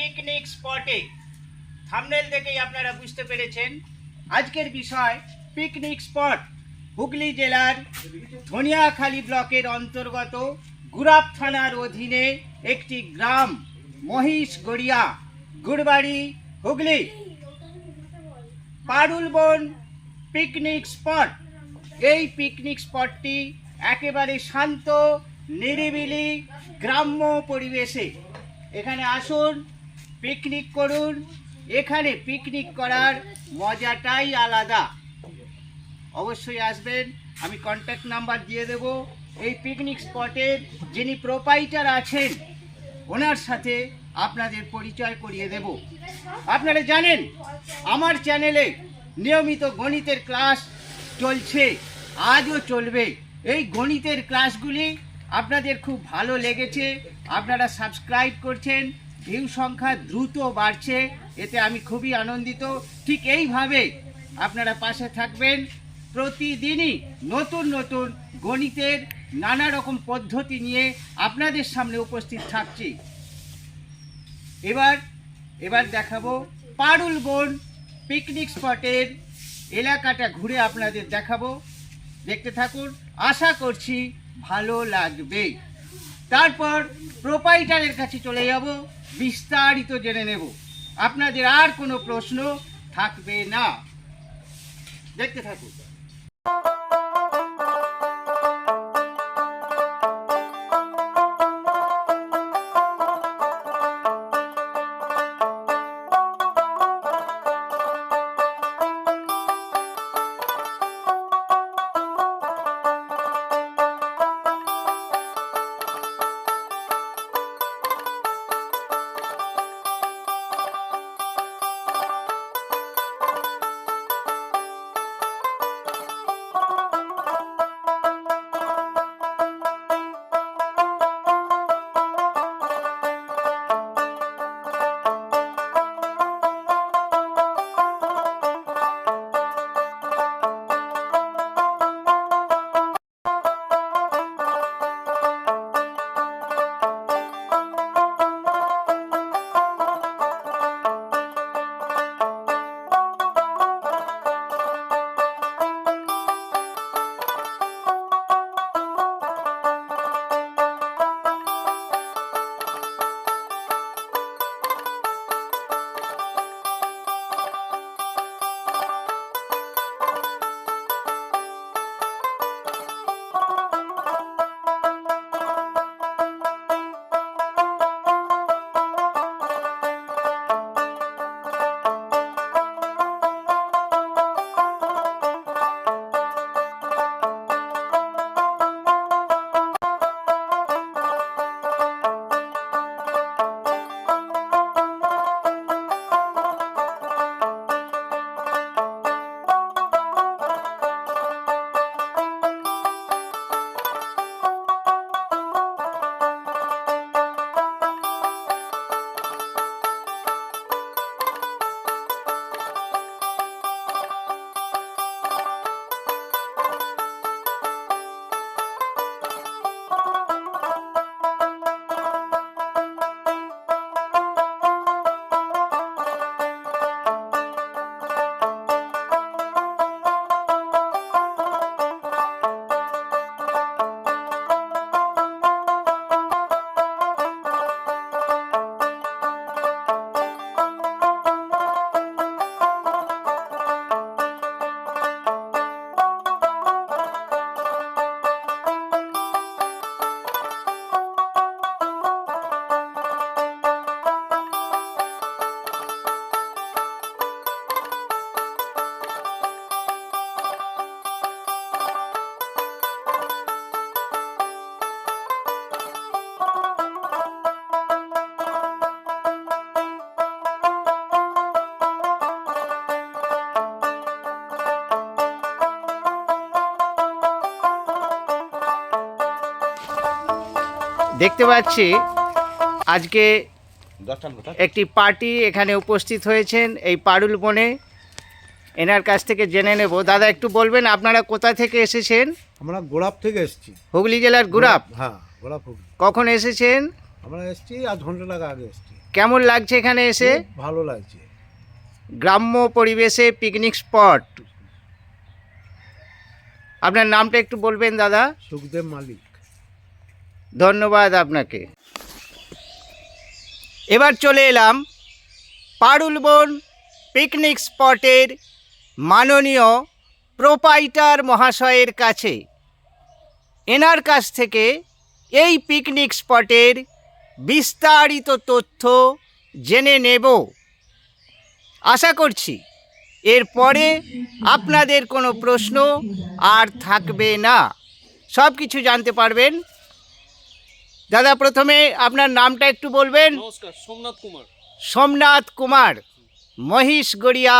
Picnic স্পটে thumbnail দেখেই আপনারা বুঝতে পেরেছেন। আজকের বিষয় পিকনিক স্পট হুগলি জেলার ধনিয়াখালী ব্লকের অন্তর্গত গুরাপ থানার অধীনে একটি গ্রাম মহিষগড়িয়া গুড়বাড়ি, হুগলি। পারুলবন পিকনিক স্পট এই পিকনিক স্পটটি একেবারে শান্ত, নিরিবিলি, গ্রাম্য পরিবেশে। এখানে আসুন পিকনিক করুন। এখানে পিকনিক করার মজাটাই আলাদা। অবশ্যই আসবেন, আমি কন্ট্যাক্ট নাম্বার দিয়ে দেব। এই পিকনিক স্পটের যিনি প্রোপাইটার আছেন, ওনার সাথে আপনাদের পরিচয় করিয়ে দেব। আপনারা জানেন, আমার চ্যানেলে নিয়মিত গণিতের ক্লাস চলছে, আজও চলবে। এই গণিতের ক্লাসগুলি আপনাদের খুব ভালো লেগেছে, আপনারা সাবস্ক্রাইব করছেন ভিউ সংখ্যা দ্রুত বাড়ছে, এতে আমি খুবই আনন্দিত। ঠিক এইভাবে আপনারা পাশে থাকবেন। প্রতিদিনই নতুন নতুন গণিতের নানা রকম পদ্ধতি নিয়ে আপনাদের সামনে উপস্থিত থাকছি। এবার এবার দেখাবো পারুল বন পিকনিক স্পটের এলাকাটা ঘুরে আপনাদের দেখাবো। দেখতে থাকুন, আশা করছি ভালো লাগবে। তারপর প্রোপাইটারের কাছে চলে যাব, বিস্তারিত জেনে নেব। আপনাদের আর কোনো প্রশ্ন থাকবে না। দেখতে থাকুন। দেখতে পাচ্ছি আজকে একটি পার্টি এখানে উপস্থিত হয়েছেন এই পারুল বনে। এনার কাছ থেকে জেনে নেব। দাদা একটু বলবেন আপনারা কোথা থেকে এসেছেন? আমরা গোলাপ থেকে এসেছি। হুগলি জেলার গুরাপ হ্যাঁ গোলাপ ফুল কখন এসেছেন? আমরা এসেছি আধ ঘণ্টা লাগা আগে এসছি। কেমন লাগছে এখানে এসে? ভালো লাগছে। গ্রাম্য পরিবেশে পিকনিক স্পট আপনার নামটা একটু বলবেন দাদা? সুখদেব মালিক। ধন্যবাদ আপনাকে। এবার চলে এলাম পারুলবন পিকনিক স্পটের মাননীয় প্রোপাইটার মহাশয়ের কাছে। এনার কাছ থেকে এই পিকনিক স্পটের বিস্তারিত তথ্য জেনে নেব। আশা করছি এরপরে আপনাদের কোনো প্রশ্ন আর থাকবে না। সব কিছু জানতে পারবেন দাদা প্রথমে আপনার নামটা একটু বলবেন? নমস্কার সোমনাথ কুমার। সোমনাথ কুমার মহিষগড়িয়া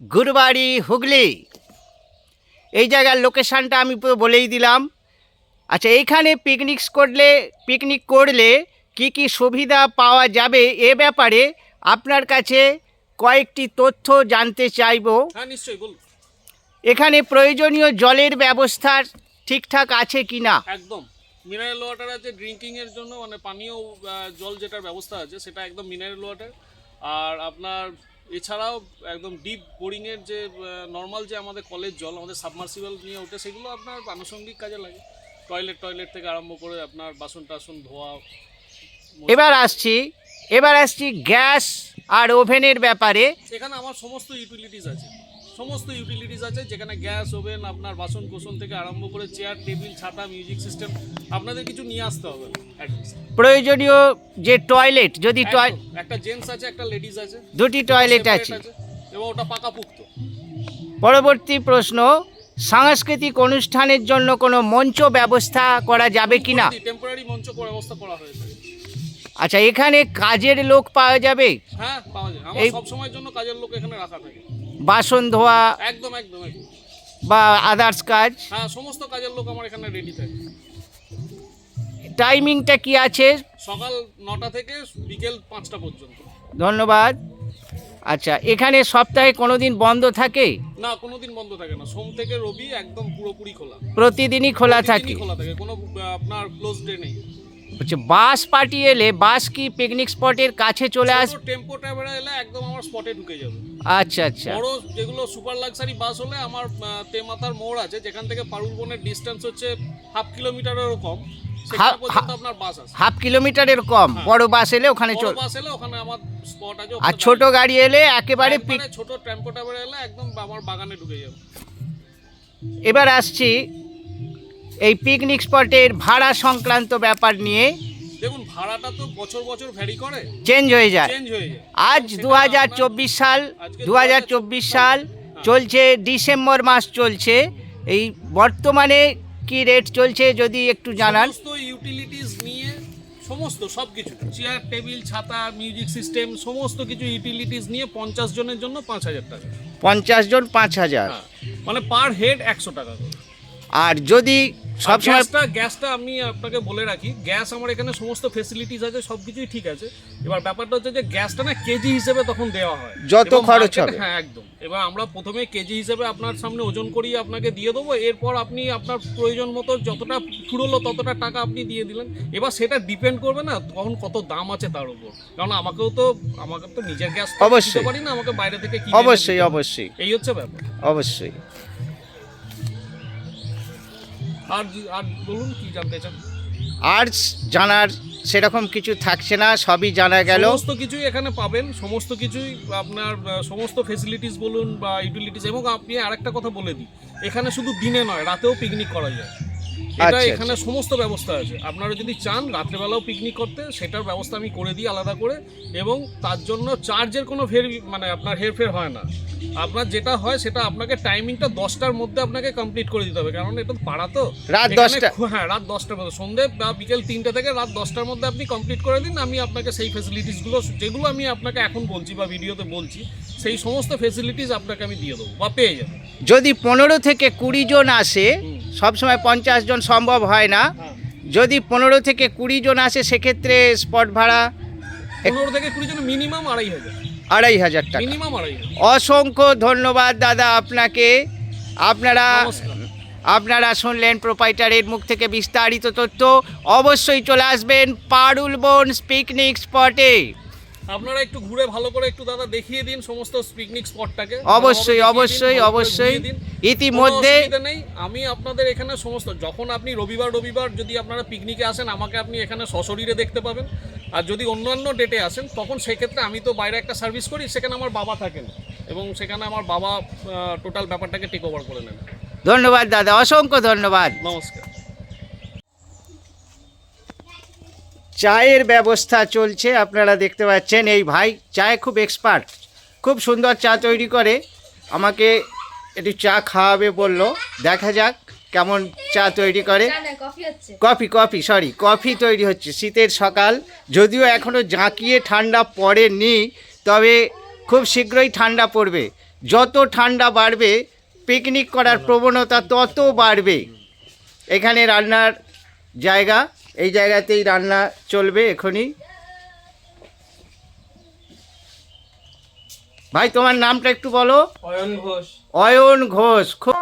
গুরবাড়ি হুগলি। এই জায়গার লোকেশানটা আমি পুরো বলেই দিলাম। আচ্ছা এইখানে পিকনিক করলে পিকনিক করলে কি কি সুবিধা পাওয়া যাবে এ ব্যাপারে আপনার কাছে কয়েকটি তথ্য জানতে চাইব। হ্যাঁ এখানে প্রয়োজনীয় জলের ব্যবস্থা ঠিকঠাক আছে কি না একদম। মিনারেল ওয়াটার আছে ড্রিঙ্কিং এর জন্য মানে পানীয় জল যেটার ব্যবস্থা আছে সেটা একদম মিনারেল ওয়াটার আর আপনার এছাড়াও একদম ডিপ বোরিং এর যে নর্মাল যে আমাদের কলের জল আমাদের সাবমার্সিবল নিয়ে ওঠে সেগুলো আপনার আনুষঙ্গিক কাজে লাগে। টয়লেট টয়লেট থেকে আরম্ভ করে আপনার বাসন টাসন ধোয়া এবার আসছি এবার আসছি গ্যাস আর ওভেনের ব্যাপারে। এখানে আমার সমস্ত ইউটিলিটিস আছে। সমস্ত ইউটিলিটিস আছে যেখানে গ্যাস ওভেন আপনার বাসন কোসন থেকে আরম্ভ করে চেয়ার টেবিল ছাতা মিউজিক সিস্টেম আপনাদের কিছু নিয়ে আসতে হবে। প্রয়োজনীয় যে টয়লেট যদি একটা জেন্টস আছে একটা লেডিস আছে দুটি টয়লেট আছে। এবং ওটা পাকাপুক্ত। পরবর্তী প্রশ্ন সাংস্কৃতিক অনুষ্ঠানের জন্য কোনো মঞ্চ ব্যবস্থা করা যাবে কি না টেম্পোরারি মঞ্চ করে ব্যবস্থা করা হয়েছে। আচ্ছা এখানে কাজের লোক পাওয়া যাবে? হ্যাঁ পাওয়া যায়। আমার সব সময়ের জন্য কাজের লোক এখানে রাখা থাকে। বাসন ধোয়া একদম একদম বা আদার্স কাজ। হ্যাঁ সমস্ত কাজের লোক আমার এখানে রেডি থাকে। টাইমিংটা কি আছে? সকাল নটা থেকে বিকেল পাঁচটা পর্যন্ত। ধন্যবাদ। আচ্ছা এখানে সপ্তাহে কোনো দিন বন্ধ থাকে? না কোনো দিন বন্ধ থাকে না। সোম থেকে রবি একদম পুরোপুরি খোলা। প্রতিদিনই খোলা থাকে? খোলা থাকে। কোনো আপনার ক্লোজ ডে নেই। হচ্ছে বাস পার্টি এলে বাস কি পিকনিক স্পটের কাছে চলে আস টেম্পো ট্রাভেলার এলে একদম আমার স্পটে ঢুকে যাবে। আচ্ছা আচ্ছা। বড় যেগুলো সুপার লাক্সারি বাস হলে আমার তেমাতার মোড় আছে যেখান থেকে পারুলবনের ডিস্টেন্স হচ্ছে হাফ কিলোমিটারেরও কম। হাফ- পর্যন্ত আপনার বাস আছে। হাফ কিলোমিটারের কম। হ্যাঁ। বড় বাস এলে ওখানে চল বাস এলে ওখানে আমার স্পট আছে আর ছোট গাড়ি এলে একবারে ছোট টেম্পো ট্রাভেলার এলে একদম আমার বাগানে ঢুকে যাবে। এবার আসছি এই পিকনিক স্পটের ভাড়া সংক্রান্ত ব্যাপার নিয়ে দেখুন ভাড়াটা তো বছর বছর ভ্যারি করে। চেঞ্জ হয়ে যায়। চেঞ্জ হয়ে যায়। আজ দু হাজার চব্বিশ সাল দু হাজার চব্বিশ সাল। চলছে ডিসেম্বর মাস চলছে। এই বর্তমানে কি রেট চলছে যদি একটু জানান। সমস্ত ইউটিলিটিস নিয়ে সমস্ত সব কিছু চেয়ার টেবিল ছাতা মিউজিক সিস্টেম সমস্ত কিছু ইউটিলিটিস নিয়ে পঞ্চাশ জনের জন্য পাঁচ হাজার টাকা। পঞ্চাশ জন পাঁচ হাজার। হ্যাঁ মানে পার হেড একশো টাকা করে। আর যদি সব গ্যাসটা গ্যাসটা আমি আপনাকে বলে রাখি গ্যাস আমার এখানে সমস্ত ফেসিলিটিস আছে সব কিছুই ঠিক আছে। এবার ব্যাপারটা হচ্ছে যে গ্যাসটা না কেজি হিসেবে তখন দেওয়া হয়। যত খরচ হবে। হ্যাঁ একদম। এবার আমরা প্রথমে কেজি হিসেবে আপনার সামনে ওজন করিয়ে আপনাকে দিয়ে দেবো। এরপর আপনি আপনার প্রয়োজন মতো যতটা ফুরলো ততটা টাকা আপনি দিয়ে দিলেন। এবার সেটা ডিপেন্ড করবে না তখন কত দাম আছে তার উপর। কারণ আমাকেও তো আমাকে তো নিজের গ্যাস অবশ্যই। পারি না আমাকে বাইরে থেকে অবশ্যই অবশ্যই। এই হচ্ছে ব্যাপার। অবশ্যই। আর আর বলুন কি জানতে চান? আর জানার সেরকম কিছু থাকছে না সবই জানা গেল। সমস্ত কিছুই এখানে পাবেন সমস্ত কিছুই আপনার সমস্ত ফেসিলিটিস বলুন বা ইউটিলিটিস এবং আপনি আরেকটা কথা বলে দিই এখানে শুধু দিনে নয় রাতেও পিকনিক করা যায়। এটা আচ্ছা, এখানে সমস্ত ব্যবস্থা আছে। আপনারা যদি চান রাত্রেবেলাও পিকনিক করতে সেটার ব্যবস্থা আমি করে দিই আলাদা করে এবং তার জন্য চার্জের কোনো ফের মানে আপনার হেরফের হয় না। আপনার যেটা হয় সেটা আপনাকে টাইমিংটা দশটার মধ্যে আপনাকে কমপ্লিট করে দিতে হবে। কারণ এটা পাড়া তো। রাত দশটা। হ্যাঁ রাত দশটার মধ্যে। সন্ধে বা বিকেল তিনটে থেকে রাত দশটার মধ্যে আপনি কমপ্লিট করে দিন। আমি আপনাকে সেই ফেসিলিটিসগুলো যেগুলো আমি আপনাকে এখন বলছি বা ভিডিওতে বলছি সেই সমস্ত ফেসিলিটিস আপনাকে আমি দিয়ে দেবো বা পেয়ে যাবেন। যদি পনেরো থেকে কুড়ি জন আসে সবসময় পঞ্চাশ জন সম্ভব হয় না। যদি পনেরো থেকে কুড়ি জন আসে সেক্ষেত্রে স্পট ভাড়া পনেরো থেকে কুড়ি জন মিনিমাম আড়াই হাজার। আড়াই হাজার টাকা। মিনিমাম আড়াই অসংখ্য ধন্যবাদ দাদা আপনাকে। আপনারা আপনারা শুনলেন প্রোপাইটারের মুখ থেকে বিস্তারিত তথ্য। অবশ্যই চলে আসবেন পারুল বোনস পিকনিক স্পটে আপনারা একটু ঘুরে ভালো করে একটু দাদা দেখিয়ে দিন সমস্ত পিকনিক স্পটটাকে অবশ্যই অবশ্যই অবশ্যই। ইতিমধ্যে নেই। আমি আপনাদের এখানে সমস্ত যখন আপনি রবিবার রবিবার যদি আপনারা পিকনিকে আসেন আমাকে আপনি এখানে সশরীরে দেখতে পাবেন। আর যদি অন্যান্য ডেটে আসেন তখন সেক্ষেত্রে আমি তো বাইরে একটা সার্ভিস করি সেখানে আমার বাবা থাকেন। এবং সেখানে আমার বাবা টোটাল ব্যাপারটাকে টেক ওভার করে নেন। ধন্যবাদ দাদা অসংখ্য ধন্যবাদ। নমস্কার। চায়ের ব্যবস্থা চলছে আপনারা দেখতে পাচ্ছেন। এই ভাই চায়ে খুব এক্সপার্ট খুব সুন্দর চা তৈরি করে। আমাকে একটু চা খাওয়াবে বলল দেখা যাক কেমন চা তৈরি করে। কফি কফি সরি কফি তৈরি হচ্ছে শীতের সকাল। যদিও এখনও জাঁকিয়ে ঠান্ডা পড়েনি তবে খুব শীঘ্রই ঠান্ডা পড়বে। যত ঠান্ডা বাড়বে পিকনিক করার প্রবণতা তত বাড়বে। এখানে রান্নার জায়গা এই জায়গাতেই রান্না চলবে এখনই। ভাই তোমার নামটা একটু বলো। অয়ন ঘোষ। অয়ন ঘোষ খুব